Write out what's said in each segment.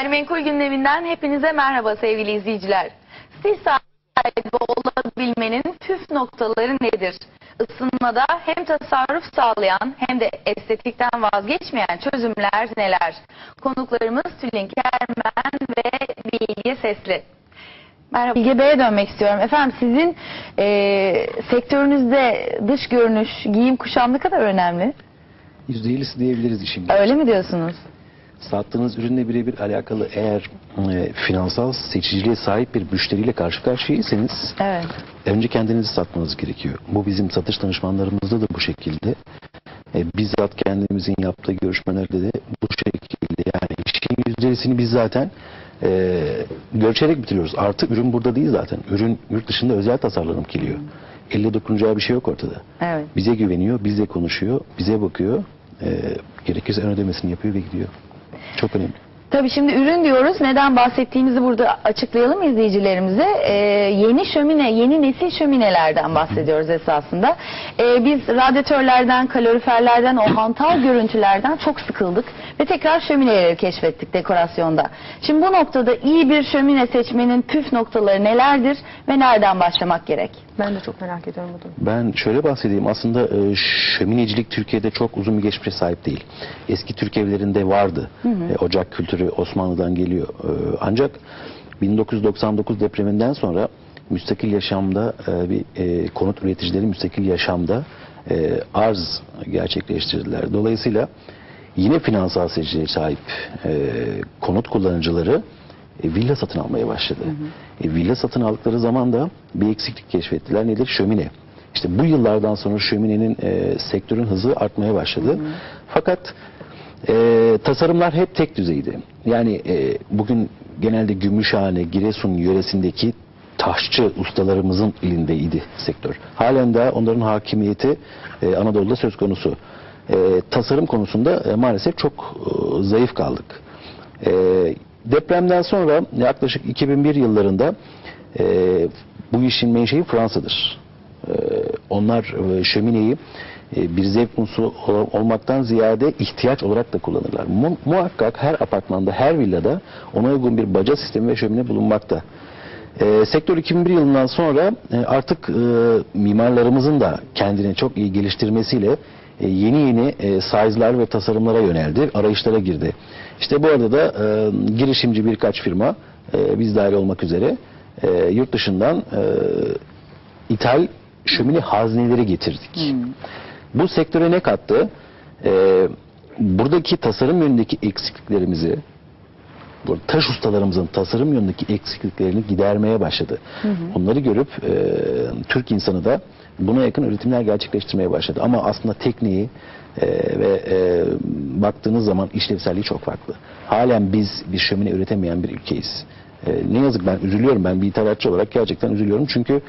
Gayrimenkul gündeminden hepinize merhaba sevgili izleyiciler. Siz sahibi olabilmenin püf noktaları nedir? Isınmada hem tasarruf sağlayan hem de estetikten vazgeçmeyen çözümler neler? Konuklarımız Tülin Kermen ve Bilge Sesli. Merhaba. Bilge Bey'e dönmek istiyorum. Efendim sizin eee, sektörünüzde dış görünüş, giyim kuşam ne kadar önemli? %50'si diyebiliriz işin. Öyle mi diyorsunuz? Sattığınız ürünle birebir alakalı eğer e, finansal seçiciliğe sahip bir müşteriyle karşı karşıyaysanız Evet. önce kendinizi satmanız gerekiyor. Bu bizim satış danışmanlarımızda da bu şekilde. E, bizzat kendimizin yaptığı görüşmelerde de bu şekilde. Yani işin %50'sini biz zaten e, görüşerek bitiriyoruz. Artı ürün burada değil zaten. Ürün yurt dışında özel tasarlanıp geliyor. Elle dokunacağı bir şey yok ortada. Evet. Bize güveniyor, bizle konuşuyor, bize bakıyor. E, gerekirse ön ödemesini yapıyor ve gidiyor. Çok önemli. Tabii şimdi ürün diyoruz. Neden bahsettiğimizi burada açıklayalım izleyicilerimize. Ee, yeni şömine, yeni nesil şöminelerden bahsediyoruz esasında. Ee, biz radyatörlerden, kaloriferlerden, o hantal görüntülerden çok sıkıldık. Ve tekrar şömineleri keşfettik dekorasyonda. Şimdi bu noktada iyi bir şömine seçmenin püf noktaları nelerdir ve nereden başlamak gerek? Ben de çok merak ediyorum bu durumu. Ben şöyle bahsedeyim. Aslında e, şöminecilik Türkiye'de çok uzun bir geçmişe sahip değil. Eski Türk evlerinde vardı. E, ocak kültürü Osmanlı'dan geliyor. E, ancak 1999 depreminden sonra müstakil yaşamda e, bir e, konut üreticileri müstakil yaşamda e, arz gerçekleştirdiler. Dolayısıyla yine finansal seçiciye sahip e, konut kullanıcıları e, villa satın almaya başladı. E, villa satın aldıkları zaman da bir eksiklik keşfettiler. Nedir? Şömine. İşte bu yıllardan sonra şöminenin e, sektörün hızı artmaya başladı. Fakat e, tasarımlar hep tek düzeydi. Yani e, bugün genelde Gümüşhane, Giresun yöresindeki taşçı ustalarımızın elindeydi sektör. Halen de onların hakimiyeti e, Anadolu'da söz konusu. E, tasarım konusunda e, maalesef çok e, zayıf kaldık. E, depremden sonra yaklaşık 2001 yıllarında e, bu işin menşei Fransa'dır. E, onlar e, şömineyi e, bir zevk unsuru ol- olmaktan ziyade ihtiyaç olarak da kullanırlar. Mu- muhakkak her apartmanda, her villada ona uygun bir baca sistemi ve şömine bulunmakta. E, sektör 2001 yılından sonra e, artık e, mimarlarımızın da kendini çok iyi geliştirmesiyle e, yeni yeni e, size'lar ve tasarımlara yöneldi, arayışlara girdi. İşte bu arada da e, girişimci birkaç firma, e, biz dahil olmak üzere e, yurt dışından e, ithal şömine hazneleri getirdik. Bu sektöre ne kattı? E, buradaki tasarım yönündeki eksikliklerimizi, bu taş ustalarımızın tasarım yönündeki eksikliklerini gidermeye başladı. Onları görüp e, Türk insanı da buna yakın üretimler gerçekleştirmeye başladı. Ama aslında tekniği e, ve e, baktığınız zaman işlevselliği çok farklı. Halen biz bir şömine üretemeyen bir ülkeyiz. E, ne yazık ben üzülüyorum. Ben bir ithalatçı olarak gerçekten üzülüyorum. Çünkü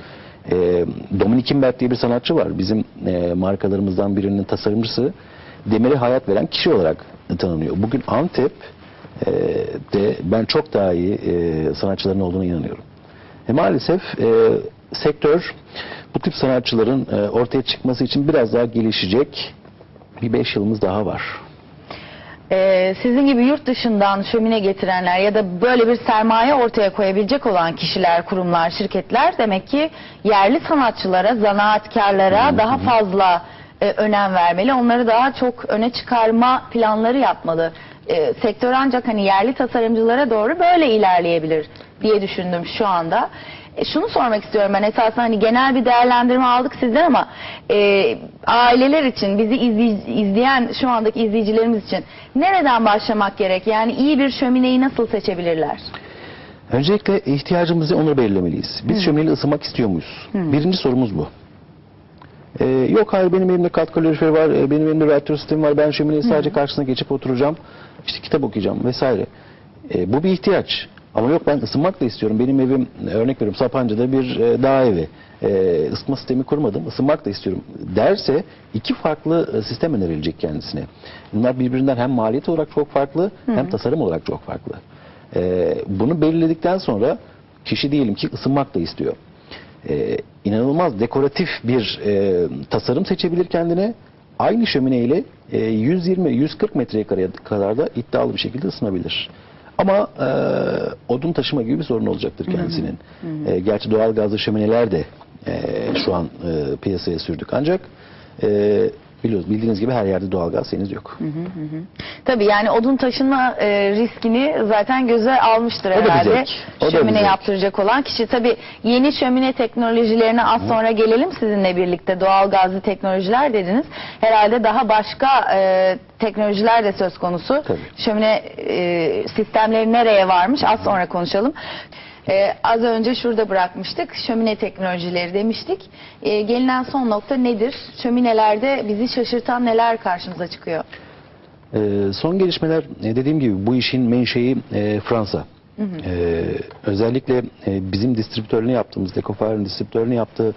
e, Dominik Imbert diye bir sanatçı var. Bizim e, markalarımızdan birinin tasarımcısı. Demiri hayat veren kişi olarak tanınıyor. Bugün Antep e, de ben çok daha iyi e, sanatçıların olduğuna inanıyorum. E, maalesef e, sektör bu tip sanatçıların e, ortaya çıkması için biraz daha gelişecek bir beş yılımız daha var. Ee, sizin gibi yurt dışından şömine getirenler ya da böyle bir sermaye ortaya koyabilecek olan kişiler, kurumlar, şirketler demek ki yerli sanatçılara, zanaatkarlara daha fazla e, önem vermeli. Onları daha çok öne çıkarma planları yapmalı. E, sektör ancak hani yerli tasarımcılara doğru böyle ilerleyebilir diye düşündüm şu anda. E, şunu sormak istiyorum ben esasında hani genel bir değerlendirme aldık sizden ama e, aileler için bizi izley- izleyen şu andaki izleyicilerimiz için nereden başlamak gerek? Yani iyi bir şömineyi nasıl seçebilirler? Öncelikle ihtiyacımızı onu belirlemeliyiz. Biz şömineyle ısınmak istiyor muyuz? Birinci sorumuz bu. Ee, yok hayır benim elimde kat kaloriferi var, e, benim elimde radyatör sistemi var, ben şömineyi sadece karşısına geçip oturacağım, işte kitap okuyacağım vesaire. E, bu bir ihtiyaç. Ama yok ben ısınmak da istiyorum. Benim evim örnek veriyorum Sapanca'da bir e, dağ evi. E, ısıtma sistemi kurmadım. ısınmak da istiyorum derse iki farklı e, sistem önerilecek kendisine. Bunlar birbirinden hem maliyet olarak çok farklı hem tasarım olarak çok farklı. E, bunu belirledikten sonra kişi diyelim ki ısınmak da istiyor. E, inanılmaz dekoratif bir e, tasarım seçebilir kendine. Aynı şömine ile e, 120-140 metrekare kadar da iddialı bir şekilde ısınabilir. Ama e, odun taşıma gibi bir sorun olacaktır kendisinin. E, gerçi doğal gazlı şömineler de e, şu an e, piyasaya sürdük. Ancak e, biliyoruz bildiğiniz gibi her yerde doğal gaz henüz yok. Tabii yani odun taşınma e, riskini zaten göze almıştır O da herhalde. O da bir Şömine zevk. yaptıracak olan kişi. Tabii yeni şömine teknolojilerine az sonra gelelim sizinle birlikte. Doğal gazlı teknolojiler dediniz. Herhalde daha başka e, teknolojiler de söz konusu. Tabii. Şömine e, sistemleri nereye varmış az sonra konuşalım. E, az önce şurada bırakmıştık. Şömine teknolojileri demiştik. E, gelinen son nokta nedir? Şöminelerde bizi şaşırtan neler karşımıza çıkıyor? Ee, son gelişmeler e, dediğim gibi bu işin menşei e, Fransa. Ee, özellikle e, bizim distribütörünü yaptığımız, Decofire'ın distribütörünü yaptığı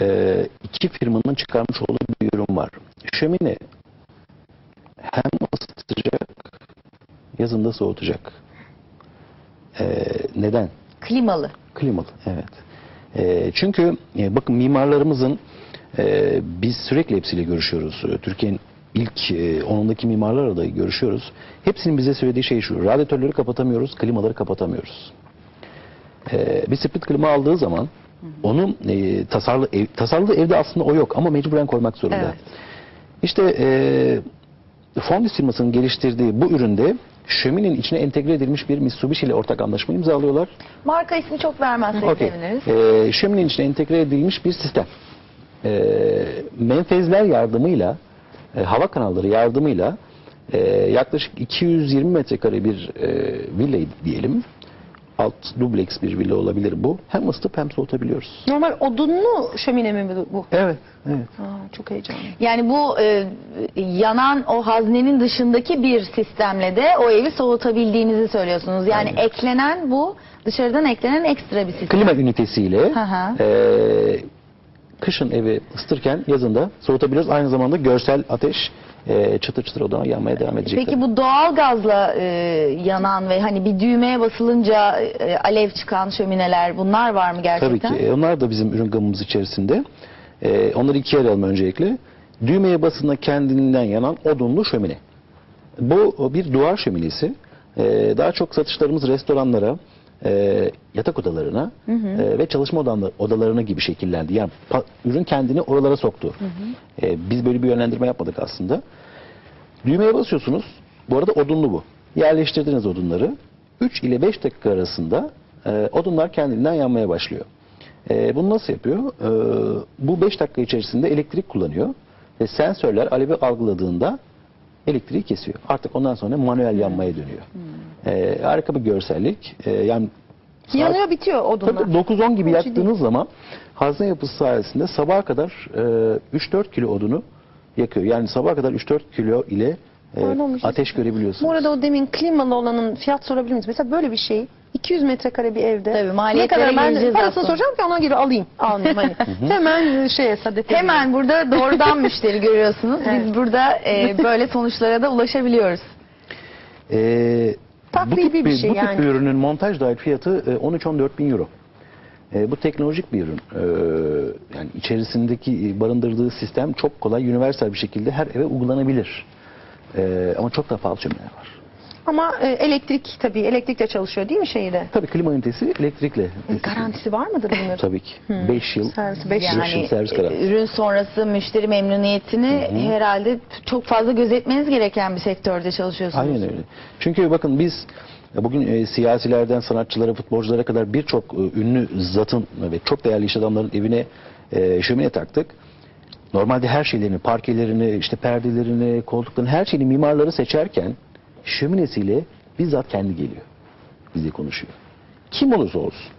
e, iki firmanın çıkarmış olduğu bir ürün var. Şömine hem ısıtacak, yazında soğutacak. Ee, neden? Klimalı. Klimalı, evet. Ee, çünkü e, bakın mimarlarımızın e, biz sürekli hepsiyle görüşüyoruz. E, Türkiye'nin ilk e, onundaki mimarlarla da görüşüyoruz. Hepsinin bize söylediği şey şu. Radyatörleri kapatamıyoruz, klimaları kapatamıyoruz. Ee, bir split klima aldığı zaman onu e, tasarlı ev, tasarlı evde aslında o yok ama mecburen koymak zorunda. Evet. İşte e, Fondis firmasının geliştirdiği bu üründe şöminenin içine entegre edilmiş bir Mitsubishi ile ortak anlaşma imzalıyorlar. Marka ismi çok vermezsek Okey. seviniriz. Ee, şöminenin içine entegre edilmiş bir sistem. Ee, menfezler yardımıyla, e, hava kanalları yardımıyla e, yaklaşık 220 metrekare bir e, villa diyelim. Alt dubleks bir villa olabilir bu. Hem ısıtıp hem soğutabiliyoruz. Normal odunlu şömine mi bu-? Evet, evet. Aa, çok heyecanlı. Yani bu e, yanan o haznenin dışındaki bir sistemle de o evi soğutabildiğinizi söylüyorsunuz. Yani Aynen. eklenen bu dışarıdan eklenen ekstra bir sistem. Klima ünitesiyle Hı hı. e, kışın evi ısıtırken yazında soğutabiliyoruz. Aynı zamanda görsel ateş e, çıtır çıtır odana yanmaya devam edecek. Peki bu doğal gazla e, yanan ve hani bir düğmeye basılınca e, alev çıkan şömineler bunlar var mı gerçekten? Tabii ki. E, Onlar da bizim ürün gamımız içerisinde. E, onları ikiye ayıralım öncelikle. Düğmeye basında kendinden yanan odunlu şömine. Bu bir duvar şöminesi. E, daha çok satışlarımız restoranlara, e, yatak odalarına e, ve çalışma odalarına, odalarına gibi şekillendi. Yani pa- ürün kendini oralara soktu. E, biz böyle bir yönlendirme yapmadık aslında. Düğmeye basıyorsunuz. Bu arada odunlu bu. Yerleştirdiniz odunları. 3 ile 5 dakika arasında e, odunlar kendinden yanmaya başlıyor. E, bunu nasıl yapıyor? E, bu 5 dakika içerisinde elektrik kullanıyor. Ve sensörler alevi algıladığında elektriği kesiyor. Artık ondan sonra manuel yanmaya dönüyor. E, harika bir görsellik. E, yani saat- Yanıyor bitiyor odunlar. Tabii 9-10 gibi yaktığınız zaman hazne yapısı sayesinde sabaha kadar e, 3-4 kilo odunu yakıyor. Yani sabaha kadar 3-4 kilo ile e, ateş görebiliyorsunuz. Bu arada o demin klimalı olanın fiyat sorabilir miyiz? Mesela böyle bir şey 200 metrekare bir evde. Tabii, ne maliyetlere kadar ben geleceğiz parasını aslında. soracağım ki ona göre alayım. Almayayım hani. Hemen şeye sadet edeyim. Hemen burada doğrudan müşteri görüyorsunuz. Biz Evet. burada e, böyle sonuçlara da ulaşabiliyoruz. E, Takribi bu tip bir bir, şey bu tip yani. bir ürünün montaj dahil fiyatı e, 13-14 bin euro. E, bu teknolojik bir ürün. E, yani içerisindeki e, barındırdığı sistem çok kolay, universal bir şekilde her eve uygulanabilir. E, ama çok da pahalı çömleler var. Ama e, elektrik tabii elektrikle çalışıyor değil mi şehirde? Tabii klima ünitesi elektrikle. Garantisi var mıdır bunun? Tabii ki. 5 yıl. Servisi 5 Yani- Yani servis kararı. e, ürün sonrası müşteri memnuniyetini herhalde çok fazla gözetmeniz gereken bir sektörde çalışıyorsunuz. Aynen öyle. Çünkü bakın biz e, bugün e, siyasilerden sanatçılara, futbolculara kadar birçok e, ünlü zatın ve çok değerli iş adamların evine e, şömine taktık. Normalde her şeylerini, parkelerini, işte perdelerini, koltuklarını, her şeyini mimarları seçerken şöminesiyle bizzat kendi geliyor. Bizle konuşuyor. Kim olursa olsun.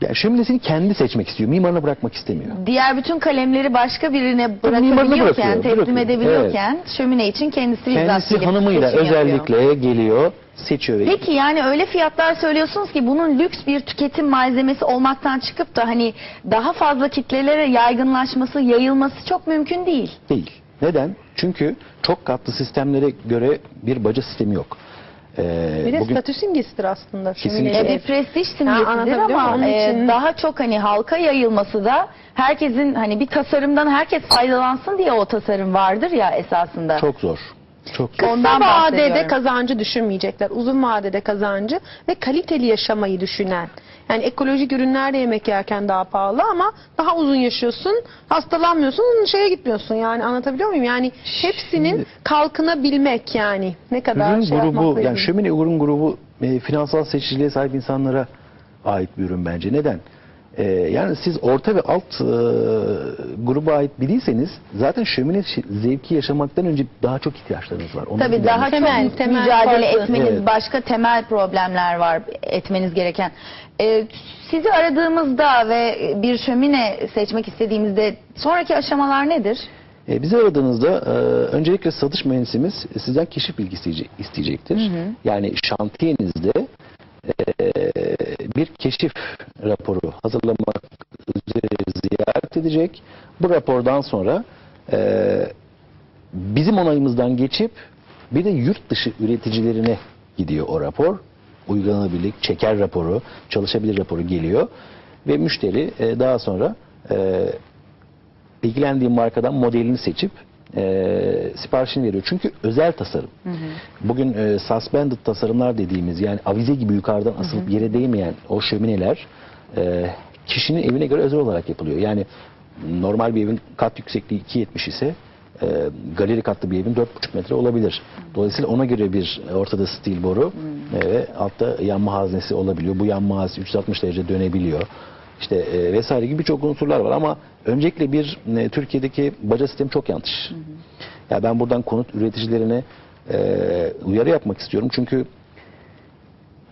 Yani şöminesini kendi seçmek istiyor. Mimarına bırakmak istemiyor. Diğer bütün kalemleri başka birine bırakabiliyorken, teslim bırakıyor. edebiliyorken şömine için kendisi bizzat Kendisi hanımıyla seçim yapıyor. özellikle geliyor, seçiyor ve Peki yani öyle fiyatlar söylüyorsunuz ki bunun lüks bir tüketim malzemesi olmaktan çıkıp da hani daha fazla kitlelere yaygınlaşması, yayılması çok mümkün değil. Değil. Neden? Çünkü çok katlı sistemlere göre bir baca sistemi yok. Ee, Bir de bugün statü simgesidir aslında. Kesinlikle. E, bir prestij simgesidir muyum? ama Onun e, daha çok hani halka yayılması da herkesin hani bir tasarımdan herkes faydalansın diye o tasarım vardır ya esasında. çok zor. Çok Kısa Ondan vadede kazancı düşünmeyecekler. Uzun vadede kazancı ve kaliteli yaşamayı düşünen. Yani ekolojik ürünler de yemek yerken daha pahalı ama daha uzun yaşıyorsun, hastalanmıyorsun, şeye gitmiyorsun. Yani anlatabiliyor muyum? Yani hepsinin kalkınabilmek yani. Ne kadar Ürün şey grubu yani şömine ürün grubu e, finansal seçiciliğe sahip insanlara ait bir ürün bence. Neden? E, yani siz orta ve alt e, gruba ait biriyseniz zaten şömine zevki yaşamaktan önce daha çok ihtiyaçlarınız var. Onu Tabii daha Temel, çok temel mücadele farklı. etmeniz, Evet. başka temel problemler var etmeniz gereken. Ee, sizi aradığımızda ve bir şömine seçmek istediğimizde sonraki aşamalar nedir? E, bizi aradığınızda e, öncelikle satış mühendisimiz sizden keşif bilgisi isteyece- isteyecektir. Yani şantiyenizde e, bir keşif raporu hazırlamak üzere ziyaret edecek. Bu rapordan sonra e, bizim onayımızdan geçip bir de yurt dışı üreticilerine gidiyor o rapor. Uygulanabilir, çeker raporu, çalışabilir raporu geliyor ve müşteri e, daha sonra e, ilgilendiği markadan modelini seçip e, siparişini veriyor. Çünkü özel tasarım. Bugün e, suspended tasarımlar dediğimiz yani avize gibi yukarıdan asılıp yere değmeyen o şömineler e, kişinin evine göre özel olarak yapılıyor. Yani normal bir evin kat yüksekliği 2.70 ise e, galeri katlı bir evin 4.5 metre olabilir. Dolayısıyla ona göre bir ortada stil boru e, ve altta yanma haznesi olabiliyor. Bu yanma haznesi 360 derece dönebiliyor. İşte e, vesaire gibi birçok unsurlar var ama öncelikle bir e, Türkiye'deki baca sistemi çok yanlış. Ya ben buradan konut üreticilerine e, uyarı yapmak istiyorum. Çünkü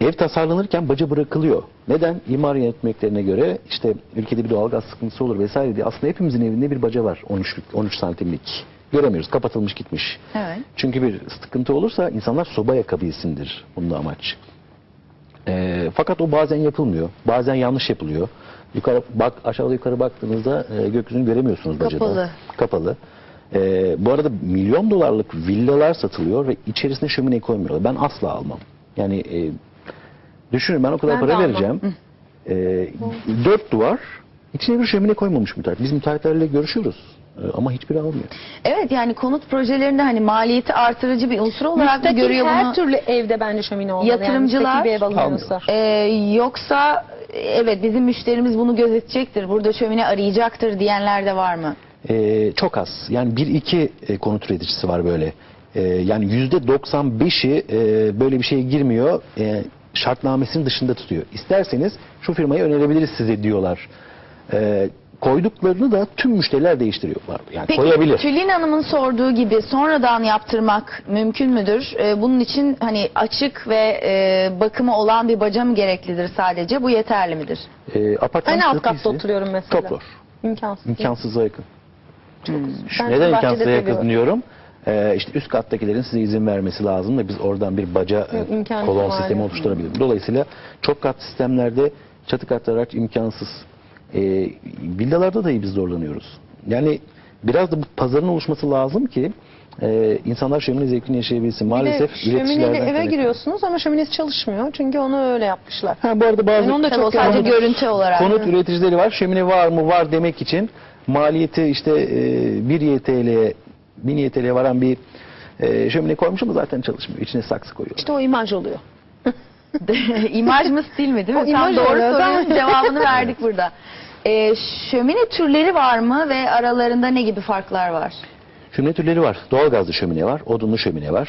ev tasarlanırken baca bırakılıyor. Neden? İmar yönetmeliklerine göre işte ülkede bir doğalgaz sıkıntısı olur vesaire diye. Aslında hepimizin evinde bir baca var 13'lük 13 santimlik. Göremiyoruz. Kapatılmış gitmiş. Evet. Çünkü bir sıkıntı olursa insanlar soba yakabilsindir bunun amaç. Ee, fakat o bazen yapılmıyor. Bazen yanlış yapılıyor. Yukarı bak aşağıda yukarı baktığınızda e, gökyüzünü göremiyorsunuz bacada. Kapalı. Kapalı. Ee, bu arada milyon dolarlık villalar satılıyor ve içerisine şömine koymuyorlar. Ben asla almam. Yani e, düşünün ben o kadar Ben para vereceğim. Ee, dört duvar içine bir şömine koymamış müteahhit. Biz müteahhitlerle görüşüyoruz. Ee, ama hiçbiri almıyor. Evet yani konut projelerinde hani maliyeti artırıcı bir unsur olarak mı Müstakil görüyor her bunu? türlü evde bence şömine olmalı. Yatırımcılar yani almıyorlar. Ee, yoksa evet bizim müşterimiz bunu gözetecektir, burada şömine arayacaktır diyenler de var mı? Ee, çok az. Yani bir iki e, konut üreticisi var böyle. Ee, yani yüzde 95'i e, böyle bir şeye girmiyor. E, şartnamesinin dışında tutuyor. İsterseniz şu firmayı önerebiliriz size diyorlar. Ee, koyduklarını da tüm müşteriler değiştiriyorlar. Yani Peki koyabilir. Tülin Hanım'ın sorduğu gibi sonradan yaptırmak mümkün müdür? Ee, bunun için hani açık ve e, bakımı olan bir baca mı gereklidir sadece? Bu yeterli midir? Ee, apartman En alt katta oturuyorum mesela. Toplar. İmkansız. İmkansıza yakın. Ben Neden imkansıza yakın diyorum? Ee, işte üst kattakilerin size izin vermesi lazım da biz oradan bir baca e, imkanı kolon sistemi oluşturabiliriz. Dolayısıyla çok kat sistemlerde çatı katlı araç imkansız. Ee, villalarda dahi biz zorlanıyoruz. Yani biraz da bu pazarın oluşması lazım ki e, insanlar şömine zevkini yaşayabilsin. Maalesef bir de şömineyle eve kaynaklı. giriyorsunuz ama şöminesi çalışmıyor. Çünkü onu öyle yapmışlar. Ha, bu arada bazı Ben onu da çok sadece gördüm. görüntü olarak. konut üreticileri var. Şömine var mı? Var demek için maliyeti işte e, 1 YTL'ye 1000 YTL'ye varan bir e, şömine koymuş ama zaten çalışmıyor. İçine saksı koyuyor. İşte o imaj oluyor. imaj mı stil mi değil mi? O Tam imaj doğru oluyor, sorunun cevabını verdik burada. Ee, şömine türleri var mı ve aralarında ne gibi farklar var? Şömine türleri var. Doğalgazlı şömine var. Odunlu şömine var.